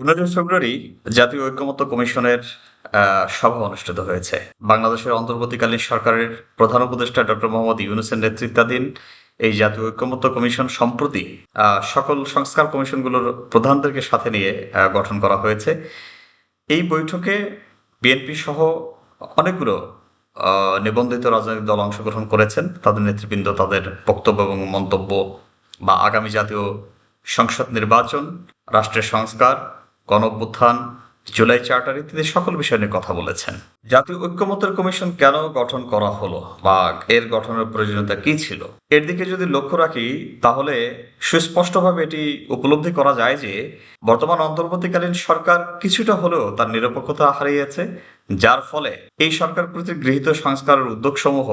পনেরোই ফেব্রুয়ারি জাতীয় ঐক্যমত্য কমিশনের সভা অনুষ্ঠিত হয়েছে। বাংলাদেশের অন্তর্বর্তীকালীন সরকারের প্রধান উপদেষ্টা ডক্টর মোহাম্মদ ইউনুসের নেতৃত্বাধীন এই জাতীয় ঐক্যমত্য কমিশন সম্প্রতি সকল সংস্কার কমিশনগুলোর প্রধানদেরকে সাথে নিয়ে গঠন করা হয়েছে। এই বৈঠকে বিএনপি সহ অনেকগুলো নিবন্ধিত রাজনৈতিক দল অংশগ্রহণ করেছেন। তাদের নেতৃবৃন্দ তাদের বক্তব্য এবং মন্তব্য বা আগামী জাতীয় সংসদ নির্বাচন, রাষ্ট্রের সংস্কার গণ অভ্যুত্থান জুলাই চার্টার ইত্যাদি সকল বিষয় নিয়ে কথা বলেছেন। জাতীয় ঐক্যমত্যের কমিশন কেন গঠন করা হলো? বা এর গঠনের প্রয়োজনীয়তা কি ছিল? এর দিকে যদি লক্ষ্য রাখি, তাহলে সুস্পষ্টভাবে এটি উপলব্ধি করা যায় যে, বর্তমান অন্তর্বর্তীকালীন সরকার কিছুটা হলেও তার নিরপেক্ষতা হারিয়েছে, যার ফলে এই সরকার কর্তৃক গৃহীত সংস্কারের উদ্যোগসমূহ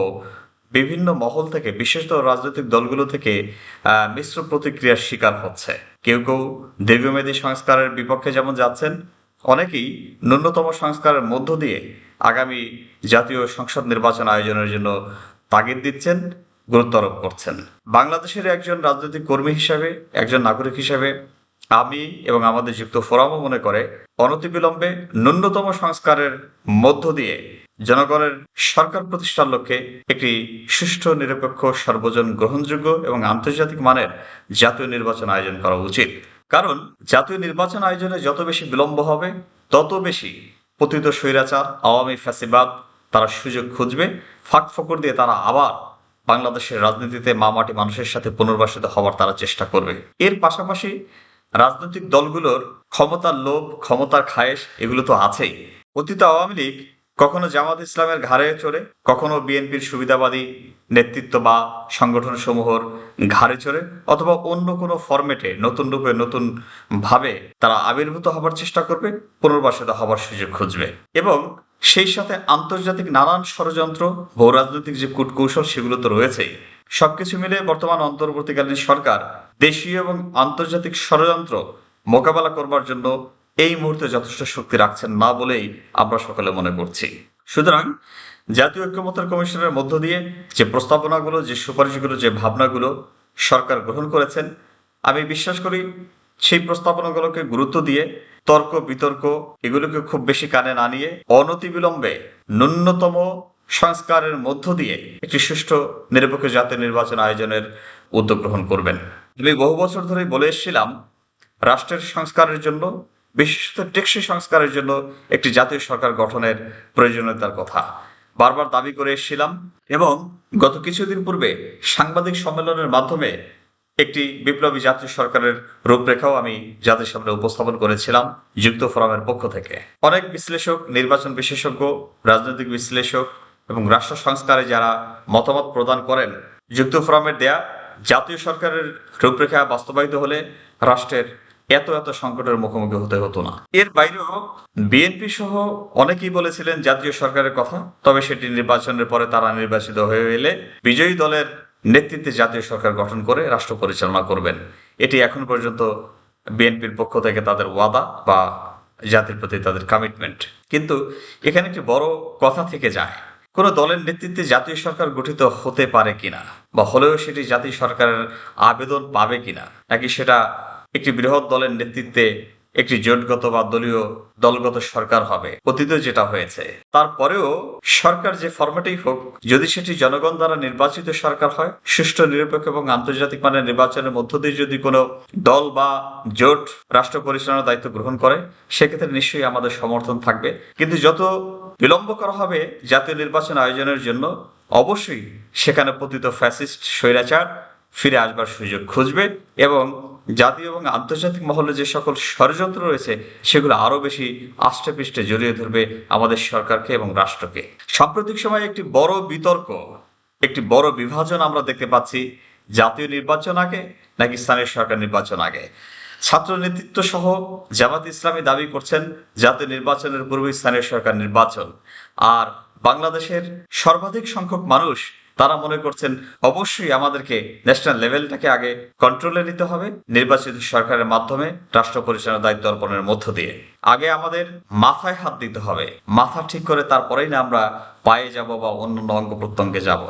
বিভিন্ন মহল থেকে, বিশেষত রাজনৈতিক দলগুলো থেকে মিশ্র প্রতিক্রিয়ার শিকার হচ্ছে। কেউ কেউ দীর্ঘমেয়াদী সংস্কারের বিপক্ষে যেমন যাচ্ছেন, অনেকেই ন্যূনতম সংস্কারের মধ্য দিয়ে আগামী জাতীয় সংসদ নির্বাচন আয়োজনের জন্য তাগিদ দিচ্ছেন, গুরুত্ব আরোপ করছেন। বাংলাদেশের একজন রাজনৈতিক কর্মী হিসাবে, একজন নাগরিক হিসাবে আমি এবং আমাদের যুক্ত ফোরামও মনে করে, অনতিবিলম্বে ন্যূনতম সংস্কারের মধ্য দিয়ে জনগণের সরকার প্রতিষ্ঠার লক্ষ্যে একটি সুষ্ঠু, নিরপেক্ষ সর্বজন গ্রহণযোগ্য এবং আন্তর্জাতিক মানের জাতীয় নির্বাচন আয়োজন করা উচিত। কারণ, জাতীয় নির্বাচন আয়োজনে যত বেশি বিলম্ব হবে, তত বেশি পতিত স্বৈরাচার, আওয়ামী ফ্যাসিবাদ তারা সুযোগ খুঁজবে। ফাঁক ফকর দিয়ে তারা আবার বাংলাদেশের রাজনীতিতে মামাটি মানুষের সাথে পুনর্বাসিত হওয়ার তারা চেষ্টা করবে। এর পাশাপাশি রাজনৈতিক দলগুলোর ক্ষমতার লোভ, ক্ষমতার খায়েশ এগুলো তো আছেই। অতীত আওয়ামী লীগ কখনো জামাত ইসলামের ঘাড়ে চড়ে, কখনো বিএনপির সুবিধাবাদী নেতৃত্ব বা সংগঠন সমূহর ঘাড়ে চড়ে, অথবা অন্য কোনো ফরম্যাটে নতুন রূপে নতুন ভাবে তারা আবির্ভূত হবার চেষ্টা করবে, পুনর্বাসিত হবার সুযোগ খুঁজবে। এবং সেই সাথে আন্তর্জাতিক নানান ষড়যন্ত্র ভূ রাজনৈতিক যে কূটকৌশল সেগুলো তো রয়েছেই, সবকিছু মিলে বর্তমান অন্তর্বর্তীকালীন সরকার দেশীয় এবং আন্তর্জাতিক ষড়যন্ত্র মোকাবেলা করবার জন্য এই মুহূর্তে যথেষ্ট শক্তি রাখছেন না বলেই আমরা সকলে মনে করছি। সুতরাং জাতীয় ঐক্যমত্যের কমিশনের মধ্য দিয়ে যে প্রস্তাবনাগুলো, যে সুপারিশগুলো, যে ভাবনাগুলো সরকার গ্রহণ করেছেন, আমি বিশ্বাস করি সেই প্রস্তাবনাগুলোকে গুরুত্ব দিয়ে তর্ক, বিতর্ক এগুলোকে খুব বেশি কানে না নিয়ে অনতিবিলম্বে ন্যূনতম সংস্কারের মধ্য দিয়ে একটি সুষ্ঠু, নিরপেক্ষ জাতীয় নির্বাচন আয়োজনের উদ্যোগ গ্রহণ করবেন। আমি বহু বছর ধরেই বলে এসেছিলাম, রাষ্ট্রের সংস্কারের জন্য বিশেষত টেকসই সংস্কারের জন্য একটি জাতীয় সরকার গঠনের প্রয়োজনীয়তার কথা। বারবার দাবি করে এসেছিলাম এবং গত কিছুদিন পূর্বে সাংবাদিক সম্মেলনের মাধ্যমে একটি বিপ্লবী জাতীয় সরকারের রূপরেখাও আমি জাতির সামনে উপস্থাপন করেছিলাম যুক্ত ফোরামের পক্ষ থেকে। অনেক বিশ্লেষক, নির্বাচন বিশেষজ্ঞ, রাজনৈতিক বিশ্লেষক এবং রাষ্ট্র সংস্কারে যারা মতামত প্রদান করেন, যুক্ত ফোরামের দেয়া জাতীয় সরকারের রূপরেখা বাস্তবায়িত হলে রাষ্ট্রের এত এত সংকটের মুখোমুখি হতে হতো না। এর বাইরেও বিএনপি সহ অনেকেই বলেছিলেন জাতীয় সরকারের কথা, তবে সেটি নির্বাচনের পরে তারা নির্বাচিত হয়ে এলে বিজয়ী দলের নেতৃত্বে জাতীয় সরকার গঠন করে রাষ্ট্র পরিচালনা করবেন। এটি এখন পর্যন্ত বিএনপির পক্ষ থেকে তাদের ওয়াদা বা জাতির প্রতি তাদের কমিটমেন্ট কিন্তু এখানে একটি বড় কথা থেকে যায়, কোনো দলের নেতৃত্বে জাতীয় সরকার গঠিত হতে পারে কিনা, বা হলেও সেটি জাতীয় সরকারের আবেদন পাবে কিনা, নাকি সেটা একটি বৃহৎ দলের নেতৃত্বে একটি জোটগত বা দলীয় দলগত সরকার হবে, অতীতে যেটা হয়েছে। তারপরেও সরকার যে ফরম্যাটেই হোক, যদি সেটি জনগণ দ্বারা নির্বাচিত সরকার হয়, সুষ্ঠু, নিরপেক্ষ এবং আন্তর্জাতিক মানের নির্বাচনের মধ্য দিয়ে যদি কোনো দল বা জোট রাষ্ট্র পরিচালনার দায়িত্ব গ্রহণ করে, সেক্ষেত্রে নিশ্চয়ই আমাদের সমর্থন থাকবে। কিন্তু যত বিলম্ব করা হবে জাতীয় নির্বাচন আয়োজনের জন্য, অবশ্যই সেখানে পতিত ফ্যাসিস্ট, স্বৈরাচার ফিরে আসবার সুযোগ খুঁজবে এবং জাতীয় এবং আন্তর্জাতিক মহলে যে সকল ষড়যন্ত্র রয়েছে, সেগুলো আরও বেশি আষ্টে পৃষ্ঠে জড়িয়ে ধরবে আমাদের সরকারকে এবং রাষ্ট্রকে। সাম্প্রতিক সময়ে একটি বড় বিতর্ক, একটি বড় বিভাজন আমরা দেখতে পাচ্ছি জাতীয় নির্বাচন আগে নাকি স্থানীয় সরকার নির্বাচন আগে। ছাত্র নেতৃত্ব সহ জামাত ইসলামী দাবি করছেন জাতীয় নির্বাচনের পূর্বে স্থানীয় সরকার নির্বাচন। আর বাংলাদেশের সর্বাধিক সংখ্যক মানুষ তারা মনে করছেন অবশ্যই আমাদেরকে ন্যাশনাল লেভেলটাকে আগে কন্ট্রোলে নিতে হবে, নির্বাচিত সরকারের মাধ্যমে রাষ্ট্র পরিচালনার দায়িত্ব অর্পণের মধ্য দিয়ে। আগে আমাদের মাথায় হাত দিতে হবে, মাথা ঠিক করে তারপরেই না আমরা পায়ে যাব বা অন্য অঙ্গ প্রত্যঙ্গে যাব।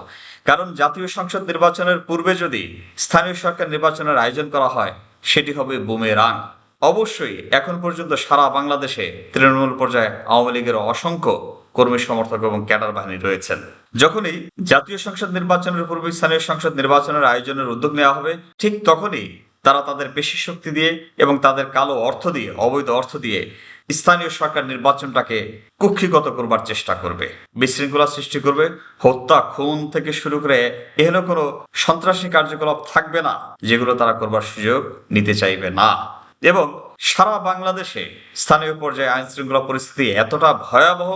কারণ জাতীয় সংসদ নির্বাচনের পূর্বে যদি স্থানীয় সরকার নির্বাচনের আয়োজন করা হয়, সেটি হবে বুমেরাং। অবশ্যই এখন পর্যন্ত সারা বাংলাদেশে তৃণমূল পর্যায়ে আওয়ামী লীগের অসংখ্য কর্মী সমর্থক এবং ক্যাডার বাহিনী রয়েছেন। যখনই জাতীয় সংসদ নির্বাচনের পূর্বে স্থানীয় সংসদ নির্বাচনের আয়োজনের উদ্যোগ নেওয়া হবে, ঠিক তখনই তারা তাদের পেশি শক্তি দিয়ে এবং তাদের কালো অর্থ দিয়ে, অবৈধ অর্থ দিয়ে স্থানীয় সরকার নির্বাচনটাকে কুক্ষিগত করবার চেষ্টা করবে। বিশৃঙ্খলা সৃষ্টি করবে, হত্যা, খুন থেকে শুরু করে এহেন কোনো সন্ত্রাসী কার্যকলাপ থাকবে না যেগুলো তারা করবার সুযোগ নিতে চাইবে না। এবং সারা বাংলাদেশে স্থানীয় পর্যায়ে আইন শৃঙ্খলা পরিস্থিতি এতটা ভয়াবহ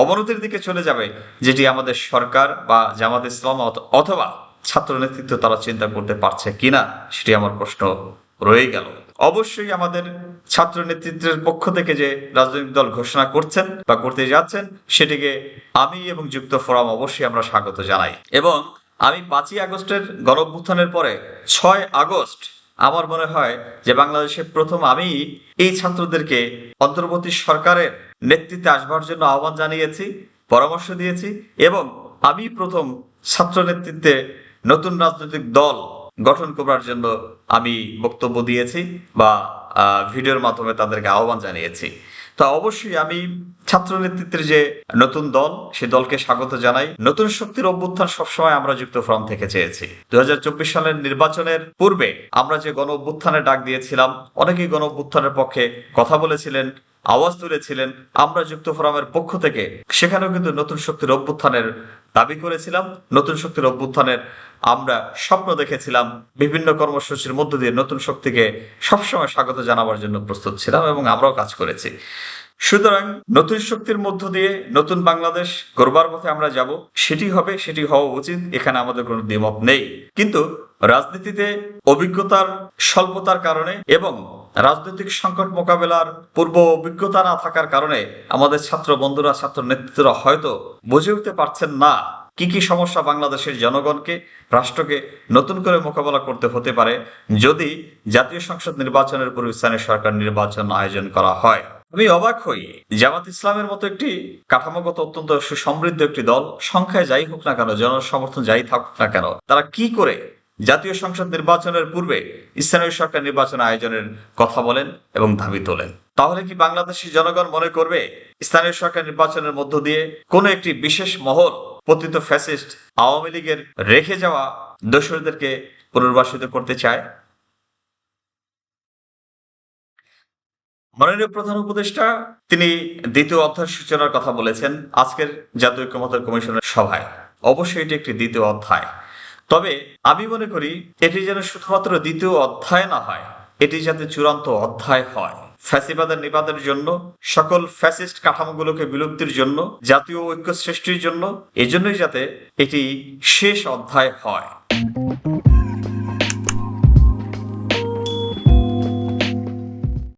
অবনতির দিকে চলে যাবে, যেটি আমাদের সরকার বা জামাত ইসলাম অথবা ছাত্র নেতৃত্ব তারা চিন্তা করতে পারছে কিনা, সেটি আমার প্রশ্ন রয়ে গেল। অবশ্যই আমাদের ছাত্র নেতৃত্বের পক্ষ থেকে যে রাজনৈতিক দল ঘোষণা করছেন বা করতে যাচ্ছেন, সেটিকে আমি এবং যুক্ত ফোরাম অবশ্যই আমরা স্বাগত জানাই। এবং আমি পাঁচই আগস্টের গণঅভ্যুত্থানের পরে ছয় আগস্ট আমার মনে হয় যে বাংলাদেশে প্রথম আমি এই ছাত্রদেরকে অন্তর্বর্তী সরকারের নেতৃত্বে আসবার জন্য আহ্বান জানিয়েছি, পরামর্শ দিয়েছি এবং আমি প্রথম ছাত্র নেতৃত্বে নতুন রাজনৈতিক দল গঠন করার জন্য আমি বক্তব্য দিয়েছি বা ভিডিওর মাধ্যমে তাদেরকে আহ্বান জানিয়েছি। তো অবশ্যই আমি ছাত্র নেতৃত্বের যে নতুন দল, সে দলকে স্বাগত জানাই। নতুন শক্তির অভ্যুত্থান সবসময় আমরা যুক্ত ফ্রন্ট থেকে চেয়েছি। দুহাজার চব্বিশ সালের নির্বাচনের পূর্বে আমরা যে গণ অভ্যুত্থানের ডাক দিয়েছিলাম, অনেকেই গণ অভ্যুত্থানের পক্ষে কথা বলেছিলেন। আওয়াজ তুলেছিলেন আমরা যুক্ত ফোরামের পক্ষ থেকে। সেখানেও কিন্তু নতুন শক্তির অভ্যুত্থানের দাবি করেছিলাম, নতুন শক্তির অভ্যুত্থানের আমরা স্বপ্ন দেখেছিলাম। বিভিন্ন কর্মসূচির মধ্য দিয়ে নতুন শক্তিকে সবসময় স্বাগত জানাবার জন্য প্রস্তুত ছিলাম এবং আমরাও কাজ করেছি। সুতরাং নতুন শক্তির মধ্য দিয়ে নতুন বাংলাদেশ গড়বার পথে আমরা যাব। সেটি হবে, সেটি হওয়া উচিত, এখানে আমাদের কোনো দ্বিমত নেই। কিন্তু রাজনীতিতে অভিজ্ঞতার স্বল্পতার কারণে এবং রাজনৈতিক সংকট মোকাবেলার পূর্ব অভিজ্ঞতা না থাকার কারণে আমাদের ছাত্র বন্ধুরা, ছাত্র নেতৃত্বরা হয়তো বুঝে উঠতে পারছেন না কি কি সমস্যা বাংলাদেশের জনগণকে, রাষ্ট্রকে নতুন করে মোকাবেলা করতে হতে পারে যদি জাতীয় সংসদ নির্বাচনের পূর্বে স্থানীয় সরকার নির্বাচন আয়োজন করা হয়। আমি অবাক হই জামাত ইসলামের মতো একটি কাঠামোগত অত্যন্ত সুসমৃদ্ধ একটি দল, সংখ্যায় যাই হোক না কেন, জনসমর্থন যাই থাকুক না কেন, তারা কি করে জাতীয় সংসদ নির্বাচনের পূর্বে স্থানীয় সরকার নির্বাচন আয়োজনের কথা বলেন এবং দাবি তোলেন। তাহলে কি বাংলাদেশের জনগণ মনে করবে স্থানীয় সরকার নির্বাচনের মধ্য দিয়ে কোনো একটি বিশেষ মহল পতিত ফ্যাসিস্ট আওয়ামী লীগের রেখে যাওয়া দোসরদেরকে পুনর্বাসিত করতে চায়? মাননীয় প্রধান উপদেষ্টা, তিনি দ্বিতীয় অধ্যায় সূচনার কথা বলেছেন আজকের জাতীয় ঐক্যমত্য কমিশনের সভায়। অবশ্যই এটি একটি দ্বিতীয় অধ্যায়। তবে আমি মনে করি এটি যেন শুধুমাত্র দ্বিতীয় অধ্যায় না হয়, এটি যাতে চূড়ান্ত অধ্যায় হয়। ফ্যাসিবাদের নিপাতের জন্য, সকল ফ্যাসিস্ট কাঠামোগুলোকে বিলুপ্তির জন্য, জাতীয় ঐক্য সৃষ্টির জন্য, এজন্যই যাতে এটি শেষ অধ্যায় হয়।